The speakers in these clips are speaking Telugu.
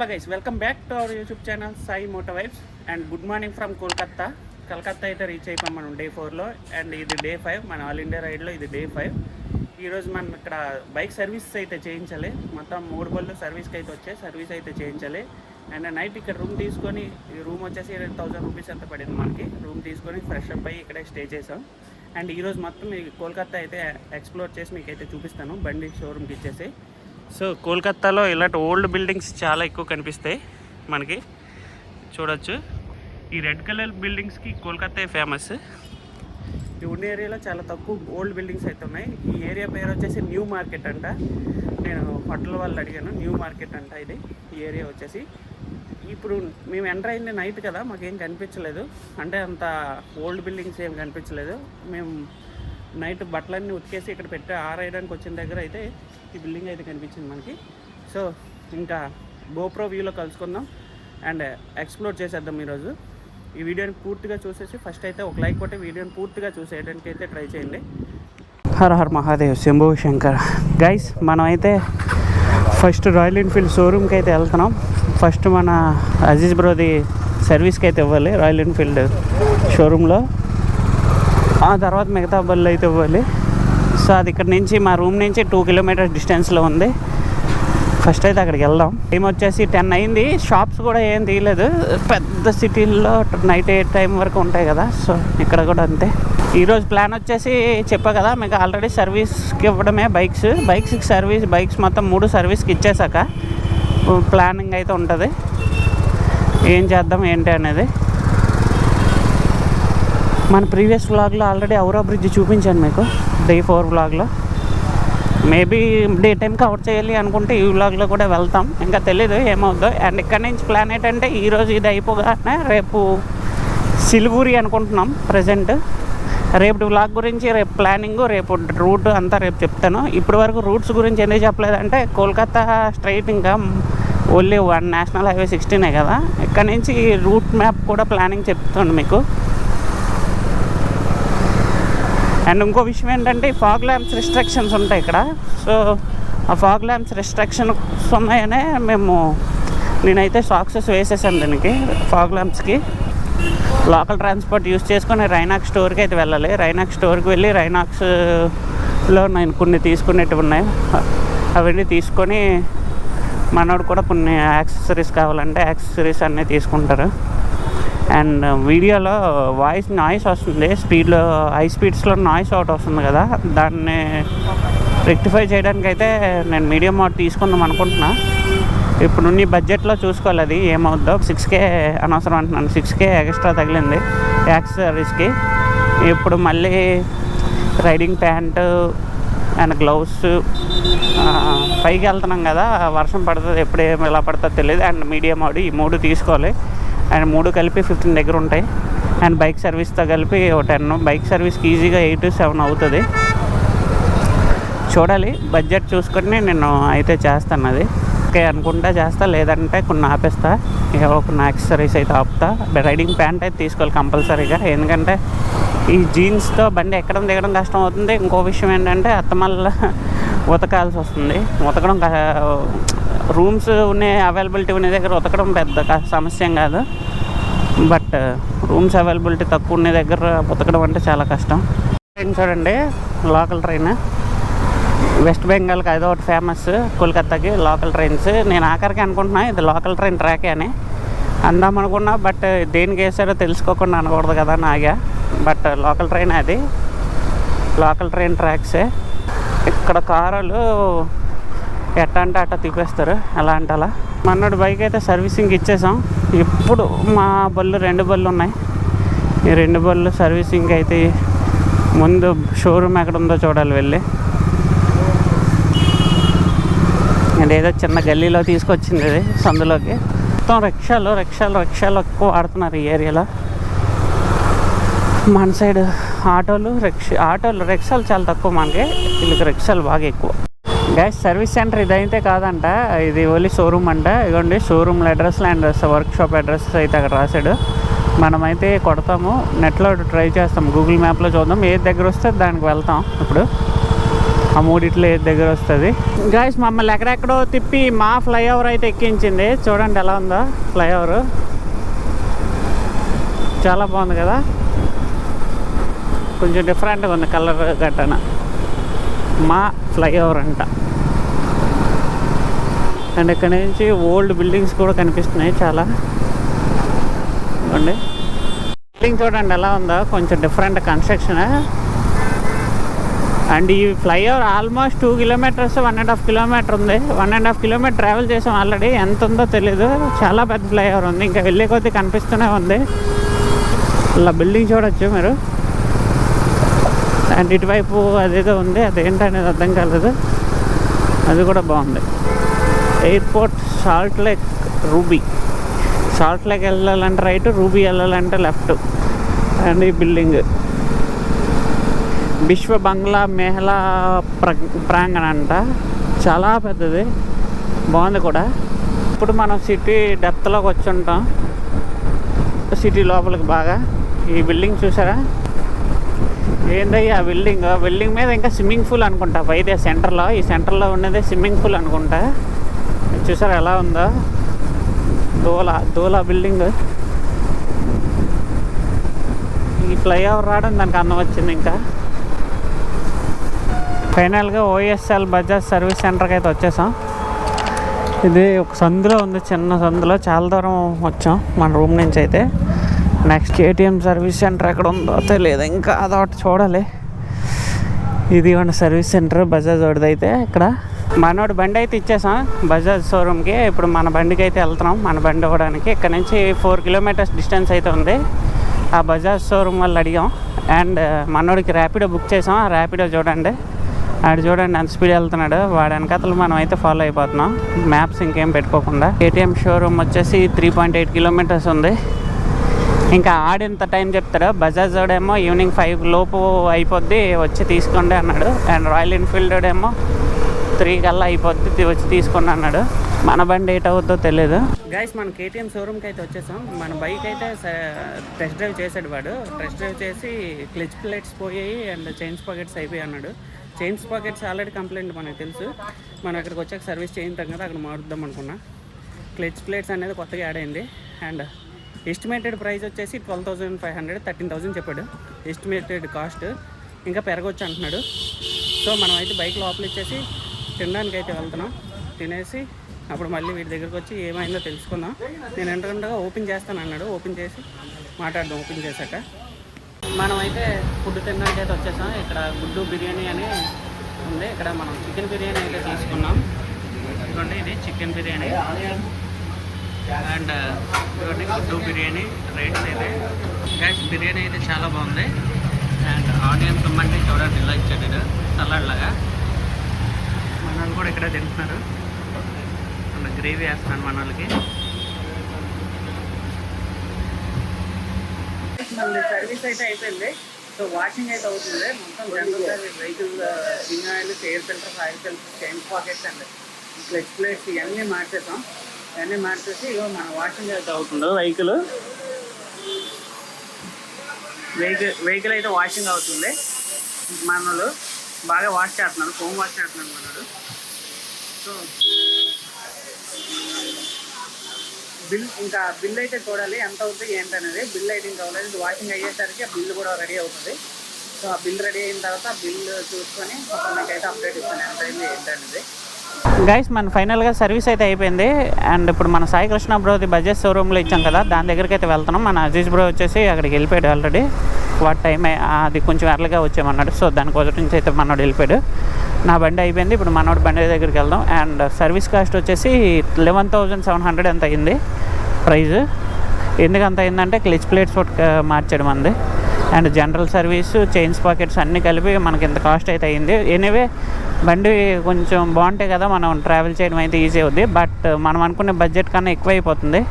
Hello guys welcome back to our YouTube channel Sai moto vibes and good morning from Kolkata Calcutta అయితే రీచ్ అయిపోయాం మనం డే ఫోర్లో అండ్ ఇది డే ఫైవ్ మన ఆల్ ఇండియా రైడ్లో ఇది డే ఫైవ్ ఈరోజు మనం ఇక్కడ బైక్ సర్వీస్ అయితే చేయించాలి. మొత్తం మూడు బళ్ళు సర్వీస్కి అయితే వచ్చాయి సర్వీస్ అయితే చేయించాలి. అండ్ నైట్ ఇక్కడ రూమ్ తీసుకొని రూమ్ వచ్చేసి థౌసండ్ రూపీస్ ఎంత పడింది మనకి? రూమ్ తీసుకొని ఫ్రెష్ అప్ అయ్యి ఇక్కడే స్టే చేసాం. అండ్ ఈరోజు మొత్తం మీకు కోల్కత్తా అయితే ఎక్స్ప్లోర్ చేసి మీకు అయితే చూపిస్తాను. బండి షోరూమ్కి ఇచ్చేసి. సో కోల్కత్తాలో ఇలాంటి ఓల్డ్ బిల్డింగ్స్ చాలా ఎక్కువ కనిపిస్తాయి మనకి. చూడొచ్చు. ఈ రెడ్ కలర్ బిల్డింగ్స్కి కోల్కత్తా ఫేమస్. ఈ ఉన్న ఏరియాలో చాలా తక్కువ ఓల్డ్ బిల్డింగ్స్ అయితే ఉన్నాయి. ఈ ఏరియా పేరు వచ్చేసి న్యూ మార్కెట్ అంట. నేను హోటల్ వాళ్ళు అడిగాను న్యూ మార్కెట్ అంట ఇది. ఈ ఏరియా వచ్చేసి. ఇప్పుడు మేము ఎంటర్ అయింది నైట్ కదా మాకేం కనిపించలేదు. అంటే అంత ఓల్డ్ బిల్డింగ్స్ ఏం కనిపించలేదు. మేము నైట్ బట్టలన్నీ ఉతికేసి ఇక్కడ పెట్టి ఆరేయడానికి వచ్చిన దగ్గర అయితే ఈ బిల్డింగ్ అయితే కనిపించింది మనకి. సో ఇంకా గోప్రో వ్యూలో కలుసుకుందాం. అండ్ ఎక్స్ప్లోర్ చేసేద్దాం ఈరోజు. ఈ వీడియోని పూర్తిగా చూసేసి ఫస్ట్ అయితే ఒక లైక్ కొట్టి వీడియోని పూర్తిగా చూసేయడానికి అయితే ట్రై చేయండి. హర హర్ మహాదేవ్ శంభు శంకర్. గైస్ మనం అయితే ఫస్ట్ రాయల్ ఎన్ఫీల్డ్ షోరూమ్కి అయితే వెళ్తున్నాం. ఫస్ట్ మన అజీజ్ బ్రోది సర్వీస్కి అయితే ఇవ్వాలి రాయల్ ఎన్ఫీల్డ్ షోరూంలో ఆ తర్వాత మిగతా బళ్ళు అయితే ఇవ్వాలి. సో అది ఇక్కడ నుంచి మా రూమ్ నుంచి టూ కిలోమీటర్స్ డిస్టెన్స్లో ఉంది. ఫస్ట్ అయితే అక్కడికి వెళ్దాం. టైం వచ్చేసి టెన్ అయింది. షాప్స్ కూడా ఏం తీయలేదు. పెద్ద సిటీల్లో నైట్ ఎయిట్ టైం వరకు ఉంటాయి కదా సో ఇక్కడ కూడా అంతే. ఈరోజు ప్లాన్ వచ్చేసి చెప్పా కదా మీకు ఆల్రెడీ సర్వీస్కి ఇవ్వడమే బైక్స్. బైక్స్కి సర్వీస్ బైక్స్ మొత్తం మూడు సర్వీస్కి ఇచ్చేసాక ప్లానింగ్ అయితే ఉంటుంది. ఏం చేద్దాం ఏంటి అనేది. మన ప్రీవియస్ వ్లాగ్లో ఆల్రెడీ ఔరా బ్రిడ్జ్ చూపించాను మీకు డే ఫోర్ వ్లాగ్లో. మేబీ డే టైం కవర్ చేయాలి అనుకుంటే ఈ వ్లాగ్లో కూడా వెళ్తాం. ఇంకా తెలీదు ఏమవుద్దో. అండ్ ఇక్కడ నుంచి ప్లాన్ ఏంటంటే ఈరోజు ఇది అయిపోగానే రేపు సిలిగురి అనుకుంటున్నాం ప్రజెంట్. రేపు వ్లాగ్ గురించి రేపు ప్లానింగ్ రేపు రూట్ అంతా రేపు చెప్తాను. ఇప్పటి వరకు రూట్స్ గురించి ఎందుకు చెప్పలేదంటే కోల్కతా స్ట్రైట్ ఇంకా ఓన్లీ వన్ నేషనల్ హైవే సిక్స్టీనే కదా. ఇక్కడ నుంచి రూట్ మ్యాప్ కూడా ప్లానింగ్ చెప్తాను మీకు. అండ్ ఇంకో విషయం ఏంటంటే ఫాగ్ ల్యాంప్స్ రిస్ట్రిక్షన్స్ ఉంటాయి ఇక్కడ. సో ఆ ఫాగ్ ల్యాంప్స్ రిస్ట్రిక్షన్స్ ఉన్నాయనే మేము నేనైతే సాక్సెస్ వేసేసాను దీనికి ఫాగ్ ల్యాంప్స్కి లోకల్ ట్రాన్స్పోర్ట్ యూస్ చేసుకొని రైనాక్స్ స్టోర్కి అయితే వెళ్ళాలి. రైనాక్స్ స్టోర్కి వెళ్ళి రైనాక్స్లో నేను కొన్ని తీసుకునేటివి ఉన్నాయి. అవన్నీ తీసుకొని మనోడు కూడా కొన్ని యాక్సెసరీస్ కావాలంటే యాక్సెసరీస్ అన్నీ తీసుకుంటారు. అండ్ వీడియోలో వాయిస్ నాయిస్ వస్తుంది స్పీడ్లో హై స్పీడ్స్లో నాయిస్ అవుట్ వస్తుంది కదా దాన్ని రెక్టిఫై చేయడానికి అయితే నేను మీడియం మోడ్ తీసుకుందాం అనుకుంటున్నా. ఇప్పుడు నీ బడ్జెట్లో చూసుకోవాలి అది ఏమవుద్దో. సిక్స్ కే అనవసరం అంటున్నాను. సిక్స్ కే ఎక్స్ట్రా తగిలింది యాక్సెసరీస్కి ఇప్పుడు మళ్ళీ రైడింగ్ ప్యాంటు అండ్ గ్లౌస్ పైకి వెళ్తున్నాం కదా వర్షం పడుతుంది ఎప్పుడు ఏం ఎలా పడుతుందో తెలియదు. అండ్ మీడియం ఆడి ఈ మూడు తీసుకోవాలి. అండ్ మూడు కలిపి ఫిఫ్టీన్ దగ్గర ఉంటాయి. అండ్ బైక్ సర్వీస్తో కలిపి ఒక టెన్ బైక్ సర్వీస్కి ఈజీగా ఎయిట్ సెవెన్ అవుతుంది. చూడాలి బడ్జెట్ చూసుకొని నేను అయితే చేస్తాను అది ఓకే అనుకుంటా చేస్తా లేదంటే కొన్ని ఆపేస్తా. ఏవో కొన్ని యాక్సెసరీస్ అయితే ఆపుతా. రైడింగ్ ప్యాంట్ అయితే తీసుకోవాలి కంపల్సరీగా. ఎందుకంటే ఈ జీన్స్తో బండి ఎక్కడం దిగడం కష్టం అవుతుంది. ఇంకో విషయం ఏంటంటే అత్తమల్ల ఉతకాల్సి వస్తుంది. ఉతకడం రూమ్స్ ఉన్నాయి అవైలబిలిటీ ఉన్న దగ్గర ఉతకడం పెద్ద సమస్యం సమస్య కాదు. బట్ రూమ్స్ అవైలబిలిటీ తక్కువ ఉన్న దగ్గర ఉతకడం అంటే చాలా కష్టం. ట్రైన్ చూడండి లోకల్ ట్రైన్ వెస్ట్ బెంగాల్కి అదో ఒకటి ఫేమస్ కోల్కత్తాకి లోకల్ ట్రైన్స్ నేను ఆఖరికి అనుకుంటున్నా ఇది లోకల్ ట్రైన్ ట్రాకే అని. అందాం అనుకున్నా బట్ దేనికి వేసారో తెలుసుకోకుండా అనకూడదు కదా నాగా బట్ లోకల్ ట్రైన్ అది. లోకల్ ట్రైన్ ట్రాక్సే ఇక్కడ కారులు ఎట్ట అంటే అట్ట తిప్పేస్తారు. ఎలా అంటే అలా. మన్నడు బైక్ అయితే సర్వీసింగ్ ఇచ్చేసాం. ఇప్పుడు మా బళ్ళు రెండు బళ్ళు ఉన్నాయి. ఈ రెండు బళ్ళు సర్వీసింగ్ అయితే ముందు షోరూమ్ ఎక్కడ ఉందో చూడాలి వెళ్ళి. అదేదో చిన్న గల్లీలో తీసుకొచ్చింది ఇది సందులోకి. మొత్తం రిక్షాలు రిక్షాలు రిక్షాలు ఎక్కువ వాడుతున్నారు ఈ ఏరియాలో. మన సైడ్ ఆటోలు రిక్షా ఆటోలు రిక్షాలు చాలా తక్కువ మనకి. వీళ్ళకి రిక్షాలు బాగా ఎక్కువ. గ్యాస్ సర్వీస్ సెంటర్ ఇదైతే కాదంట. ఇది ఓన్లీ షోరూమ్ అంట. ఇదిగోండి showroom address and workshop address అయితే అక్కడ రాశాడు. మనమైతే కొడతాము. నెట్లో ట్రై చేస్తాం. గూగుల్ మ్యాప్లో చూద్దాం. ఏది దగ్గర వస్తే దానికి వెళ్తాం ఇప్పుడు. ఆ మూడిట్లో ఏది దగ్గర వస్తుంది. గాయస్ మమ్మల్ని ఎక్కడెక్కడో తిప్పి మా ఫ్లైఓవర్ అయితే ఎక్కించింది. చూడండి ఎలా ఉందో ఫ్లైఓవర్ చాలా బాగుంది కదా. కొంచెం డిఫరెంట్గా ఉంది కలర్ గట్టన మా ఫ్లైఓవర్ అంట. అండ్ ఇక్కడ నుంచి ఓల్డ్ బిల్డింగ్స్ కూడా కనిపిస్తున్నాయి చాలా. చూడండి బిల్డింగ్ చూడండి ఎలా ఉందో కొంచెం డిఫరెంట్ కన్స్ట్రక్షన్ అండ్ ఈ flyover almost two kilometres one and half kilometre ఉంది. One and half kilometre travel చేసాం ఆల్రెడీ ఎంత ఉందో తెలీదు. చాలా పెద్ద ఫ్లైఓవర్ ఉంది. ఇంకా వెళ్ళే కొద్దీ కనిపిస్తూనే ఉంది. అలా బిల్డింగ్ చూడొచ్చు మీరు. అండ్ ఇటువైపు అదేదో ఉంది. అదేంటనేది అర్థం కాలేదు. అది కూడా బాగుంది. ఎయిర్పోర్ట్ సాల్ట్ లేక్ రూబీ. సాల్ట్ లేక్ వెళ్ళాలంటే రైట్ రూబీ వెళ్ళాలంటే లెఫ్ట్. అండ్ ఈ బిల్డింగ్. విశ్వ బంగ్లా మెహలా ప్ర ప్రాంగణ అంట చాలా పెద్దది. బాగుంది కూడా. ఇప్పుడు మనం సిటీ డెప్త్లోకి వచ్చి ఉంటాం సిటీ లోపలికి బాగా. ఈ బిల్డింగ్ చూసారా? ఏందయ్య ఆ బిల్డింగ్? బిల్డింగ్ మీద ఇంకా స్విమ్మింగ్ పూల్ అనుకుంటా. పైదే సెంటర్లో. ఈ సెంటర్లో ఉన్నదే స్విమ్మింగ్ పూల్ అనుకుంటా. చూసారా ఎలా ఉందో? దూల దూల బిల్డింగ్. ఈ ఫ్లైఓవర్ రావడం దానికి అన్నం వచ్చింది ఇంకా. ఫైనల్గా ఓఎస్ఎల్ బజాజ్ సర్వీస్ సెంటర్కి అయితే వచ్చేసాం. ఇది ఒక సందులో ఉంది చిన్న సందులో. చాలా దూరం వచ్చాం మన రూమ్ నుంచి అయితే. నెక్స్ట్ ఏటీఎం సర్వీస్ సెంటర్ ఎక్కడ ఉందో తెలియదు ఇంకా. అదొకటి చూడాలి. ఇది మన సర్వీస్ సెంటర్ బజాజ్ ఒకటిదైతే అయితే ఇక్కడ. మనోడు బండి అయితే ఇచ్చేసాం. బజాజ్ షోరూమ్కి. ఇప్పుడు మన బండికి అయితే వెళ్తున్నాం. మన బండి ఇవ్వడానికి. ఇక్కడ నుంచి ఫోర్ కిలోమీటర్స్ డిస్టెన్స్ అయితే ఉంది. ఆ బజాజ్ షోరూమ్ వాళ్ళు అడిగాం. అండ్ మనోడికి ర్యాపిడో బుక్ చేసాం. ఆ ర్యాపిడో చూడండి. ఆడు చూడండి ఎంత స్పీడ్ వెళ్తున్నాడు. వాడి వెనకాతలు మనం అయితే ఫాలో అయిపోతున్నాం. మ్యాప్స్ ఇంకేం పెట్టుకోకుండా. ఏటీఎం షోరూమ్ వచ్చేసి త్రీ పాయింట్ ఎయిట్ కిలోమీటర్స్ ఉంది. ఇంకా ఆడింత టైం చెప్తాడు. బజాజ్ ఏమో ఈవినింగ్ ఫైవ్ లోపు అయిపోద్ది. వచ్చి తీసుకోండి అన్నాడు. అండ్ రాయల్ ఎన్ఫీల్డ్ ఏమో త్రీ కల్లా అయిపోద్ది వచ్చి తీసుకుని అన్నాడు. మన బండి ఏట్ అవుద్దో తెలియదు గైస్ మన కేటీఎం షోరూమ్కి అయితే వచ్చేసాం. మన బైక్ అయితే టెస్ట్ డ్రైవ్ చేసాడు వాడు. టెస్ట్ డ్రైవ్ చేసి క్లిచ్ ప్లేట్స్ పోయాయి అండ్ చైన్స్ పాకెట్స్ అయిపోయి అన్నాడు. చైన్స్ పాకెట్స్ ఆల్రెడీ కంప్లైంట్ మనకు తెలుసు. మనం అక్కడికి వచ్చాక సర్వీస్ చేయించాం కదా అక్కడ మారుద్దాం అనుకున్నా. క్లచ్ ప్లేట్స్ అనేది కొత్తగా యాడ్ అయింది. అండ్ ఎస్టిమేటెడ్ ప్రైస్ వచ్చేసి twelve thousand five hundred thirteen thousand చెప్పాడు. ఎస్టిమేటెడ్ కాస్ట్ ఇంకా పెరగొచ్చు అంటున్నాడు. సో మనం అయితే బైక్ లోపల ఇచ్చేసి తినడానికి అయితే వెళ్తున్నాం. తినేసి అప్పుడు మళ్ళీ వీటి దగ్గరికి వచ్చి ఏమైందో తెలుసుకుందాం. నేను ఎంటకుండా ఓపెన్ చేస్తాను అన్నాడు. ఓపెన్ చేసి మాట్లాడదాం. ఓపెన్ చేశాక మనం అయితే ఫుడ్ తినడానికి అయితే వచ్చేసాం. ఇక్కడ గుడ్డు బిర్యానీ అని ఉంది. ఇక్కడ మనం చికెన్ బిర్యానీ అయితే తీసుకున్నాం. ఇదిగోండి ఇది చికెన్ బిర్యానీ. అండ్ ఇదిగోండి గుడ్డు బిర్యానీ. రైట్స్ అయితే గ్యాస్ బిర్యానీ అయితే చాలా బాగుంది. అండ్ ఆనియన్ తుమ్మంటే చూడండి ఇలా ఇచ్చాడు. సలాడ్ లాగా కూడా ఇక్కడ తింటున్నారు. అండ్ గ్రేవీ వేస్తున్నాను మన వాళ్ళకి. సర్వీస్ అయితే అయిపోయింది. సో వాషింగ్ అయితే అవుతుంది. మొత్తం general vehicle engine oil air filter oil filter chain pockets and. Clutch plates ఇవన్నీ మార్చేసాం ఇవన్నీ మార్చేసి ఇగో మన వాషింగ్ అయితే అవుతుంది. వెహికల్ వెహికల్ వెహికల్ అయితే వాషింగ్ అవుతుంది. మనలు బాగా వాష్ చేస్తున్నారు. హోమ్ వాష్ చేస్తున్నారు మనడు బిల్ ఇంకా బిల్ అయితే చూడాలి. ఎంత అవుతుంది ఏంటనేది బిల్ అయితే ఇంకా అవ్వలేదు ఇది వాషింగ్ అయ్యేసరికి ఆ బిల్ కూడా రెడీ అవుతుంది. సో ఆ బిల్ రెడీ అయిన తర్వాత ఆ బిల్ చూసుకొని నాకైతే అప్డేట్ ఇస్తాను. ఎంత అయింది ఏంటనేది. గైస్ మన ఫైనల్గా సర్వీస్ అయితే అయిపోయింది. అండ్ ఇప్పుడు మన సాయి కృష్ణ బ్రోది బజాజ్ షోరూమ్లో ఇచ్చాం కదా దాని దగ్గరికి అయితే వెళ్తున్నాం. మన అజీజ్ బ్రో వచ్చేసి అక్కడికి వెళ్ళిపోయాడు ఆల్రెడీ వాటి టైం అయి- అది కొంచెం ఎర్లగా వచ్చామన్నాడు. సో దానికోసం నుంచి అయితే మనోడు వెళ్ళిపోయాడు. నా బండి అయిపోయింది. ఇప్పుడు మనోడు బండి దగ్గరికి వెళ్దాం. అండ్ సర్వీస్ కాస్ట్ వచ్చేసి లెవెన్ థౌజండ్ సెవెన్ హండ్రెడ్ ఎంత అయింది ప్రైజ్ ఎందుకు అంత అయిందంటే క్లిచ్ ప్లేట్స్ ఒకటి మార్చాడు మంది. And general service chains pockets అన్నీ కలిపి మనకి ఇంత కాస్ట్ అయితే అయింది. ఎనీవే బండి కొంచెం బాగుంటాయి కదా మనం ట్రావెల్ చేయడం అయితే ఈజీ అవుద్ది. బట్ మనం అనుకునే బడ్జెట్ కన్నా ఎక్కువ అయిపోతుంది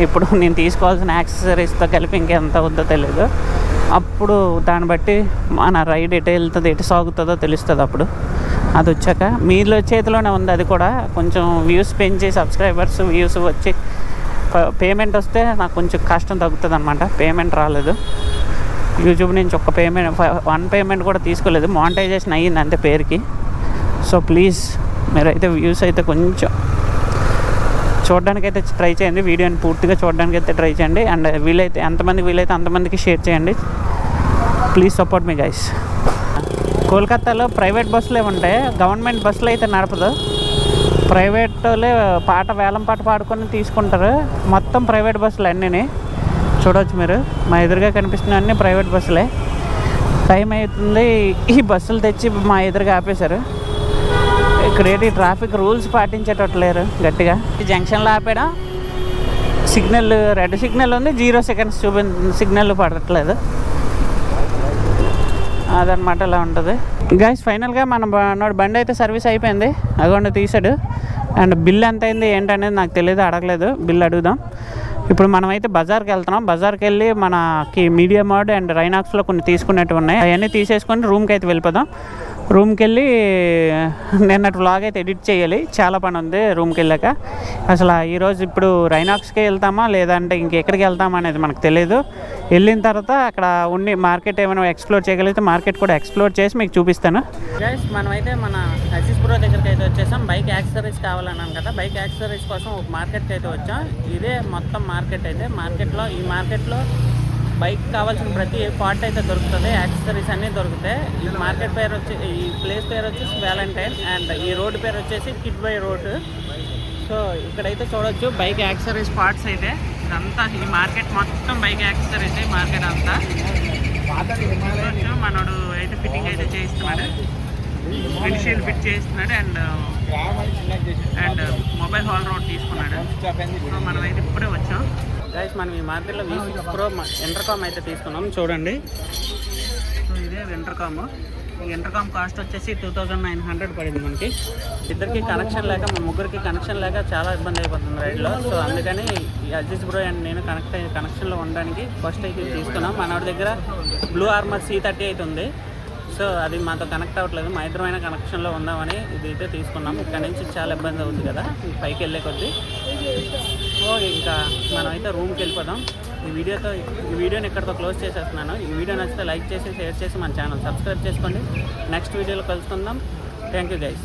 ఇప్పుడు నేను తీసుకోవాల్సిన యాక్సెసరీస్తో కలిపి ఇంకెంత అవుద్దో తెలియదు అప్పుడు దాన్ని బట్టి మన రైడ్ ఎటు వెళ్తుంది ఎటు సాగుతుందో తెలుస్తుంది అప్పుడు. అది వచ్చాక మీలో చేతిలోనే ఉంది అది కూడా కొంచెం వ్యూస్ పెంచి సబ్స్క్రైబర్స్ వ్యూస్ వచ్చి పేమెంట్ వస్తే నాకు కొంచెం కష్టం తగ్గుతుంది అనమాట పేమెంట్ రాలేదు. యూట్యూబ్ నుంచి ఒక్క పేమెంట్ వన్ పేమెంట్ కూడా తీసుకోలేదు. మానిటైజేషన్ అయ్యింది అంతే పేరుకి. సో ప్లీజ్ మీరైతే వ్యూస్ అయితే కొంచెం చూడడానికి అయితే ట్రై చేయండి. వీడియోని పూర్తిగా చూడడానికి అయితే ట్రై చేయండి. అండ్ వీలైతే ఎంతమందికి వీలైతే అంతమందికి షేర్ చేయండి. ప్లీజ్ సపోర్ట్ మీ గైస్. కోల్కతాలో ప్రైవేట్ బస్సులే ఉంటాయి గవర్నమెంట్ బస్సులు అయితే నడపదు. ప్రైవేట్లే పాట వేలం పాట పాడుకొని తీసుకుంటారు. మొత్తం ప్రైవేట్ బస్సులు అన్నీ చూడవచ్చు మీరు. మా ఎదురుగా కనిపిస్తున్న అన్ని ప్రైవేట్ బస్సులే. టైం అవుతుంది. ఈ బస్సులు తెచ్చి మా ఎదురుగా ఆపేశారు. ఇక్కడేంటి ట్రాఫిక్ రూల్స్ పాటించేటట్లేరు గట్టిగా? ఈ జంక్షన్లో ఆపేయడం. సిగ్నల్ రెడ్ సిగ్నల్ ఉంది జీరో సెకండ్స్ చూపి సిగ్నల్ పడట్లేదు. అదనమాట అలా ఉంటుంది. గైస్ ఫైనల్గా మన నాడు బండి అయితే సర్వీస్ అయిపోయింది. అగోండి తీసాడు. అండ్ బిల్ ఎంత అయింది ఏంటనేది నాకు తెలియదు అడగలేదు. బిల్ అడుగుదాం. ఇప్పుడు మనమైతే బజార్కి వెళ్తున్నాం. బజార్కి వెళ్ళి మనకి మీడియా మోడ్ అండ్ రైనాక్స్లో కొన్ని తీసుకునేవి ఉన్నాయి. అవన్నీ తీసేసుకొని రూమ్కి అయితే వెళ్ళిపోదాం. రూమ్కి వెళ్ళి నిన్నటి వ్లాగ్ అయితే ఎడిట్ చేయాలి. చాలా పని ఉంది రూమ్కి వెళ్ళాక అసలు ఈరోజు ఇప్పుడు రైనాక్స్కే వెళ్తామా లేదంటే ఇంకెక్కడికి వెళ్తామా అనేది మనకు తెలియదు వెళ్ళిన తర్వాత అక్కడ ఉండి మార్కెట్ ఏమైనా ఎక్స్ప్లోర్ చేయగలిగితే మార్కెట్ కూడా ఎక్స్ప్లోర్ చేసి మీకు చూపిస్తాను. గైస్ మనమైతే మన అసిస్ ప్రో దగ్గరికి అయితే వచ్చేసాం. బైక్ యాక్సరీస్ కావాలన్నాను కదా బైక్ యాక్సరీస్ కోసం ఒక మార్కెట్కి అయితే వచ్చాం. ఇదే మొత్తం మార్కెట్ అయితే. మార్కెట్లో ఈ మార్కెట్లో బైక్ కావాల్సిన ప్రతి పార్ట్ అయితే దొరుకుతుంది. యాక్సెసరీస్ అన్నీ దొరుకుతాయి. ఈ మార్కెట్ పేరు వచ్చి ఈ ప్లేస్ పేరు వచ్చేసి వ్యాలంటైన్ అండ్ ఈ రోడ్ పేరు వచ్చేసి కిడ్ బై రోడ్ సో ఇక్కడైతే చూడొచ్చు బైక్ యాక్సెసరీస్ పార్ట్స్ అయితే. ఇదంతా ఈ మార్కెట్ మొత్తం బైక్ యాక్సెసరీస్ ఈ మార్కెట్ అంతా. చూడొచ్చు మనోడు అయితే ఫిట్టింగ్ అయితే చేయిస్తున్నాడు. విండ్షీల్డ్ ఫిట్ చేస్తున్నాడు and and mobile holder తీసుకున్నాడు. సో మనం అయితే ఇప్పుడే వచ్చాం. గైస్ మనం ఈ మార్కెట్లో వీ సిక్స్ ప్రో ఇంటర్కామ్ అయితే తీసుకున్నాం. చూడండి. సో ఇదే ఇంటర్కామ్ ఈ ఇంటర్కామ్ కాస్ట్ వచ్చేసి టూ థౌజండ్ నైన్ హండ్రెడ్ పడింది మనకి. ఇద్దరికి కనెక్షన్ లేక మా ముగ్గురికి కనెక్షన్ లేక చాలా ఇబ్బంది అయిపోతుంది రైడ్లో. సో అందుకని ఈ అజిత్ బ్రో అండ్ నేను కనెక్ట్ అయ్యి కనెక్షన్లో ఉండడానికి ఫస్ట్ అయితే తీసుకున్నాం. మనవాడి దగ్గర బ్లూ ఆర్మర్ సి థర్టీ అయితే ఉంది. సో అది మాతో కనెక్ట్ అవ్వట్లేదు. మా ఇద్దరమైన కనెక్షన్లో ఉందామని ఇది అయితే తీసుకున్నాం. ఇక్కడ నుంచి చాలా ఇబ్బంది అవుతుంది కదా. పైకి వెళ్ళే కొద్దీ. సో ఇంకా మనం అయితే రూమ్కి వెళ్ళిపోదాం. ఈ వీడియోతో ఈ వీడియోని ఇక్కడితో క్లోజ్ చేసేస్తున్నాను. ఈ వీడియో నచ్చితే లైక్ చేసి షేర్ చేసి మన ఛానల్ సబ్స్క్రైబ్ చేసుకోండి. నెక్స్ట్ వీడియోలో కలుసుకుందాం. Thank you guys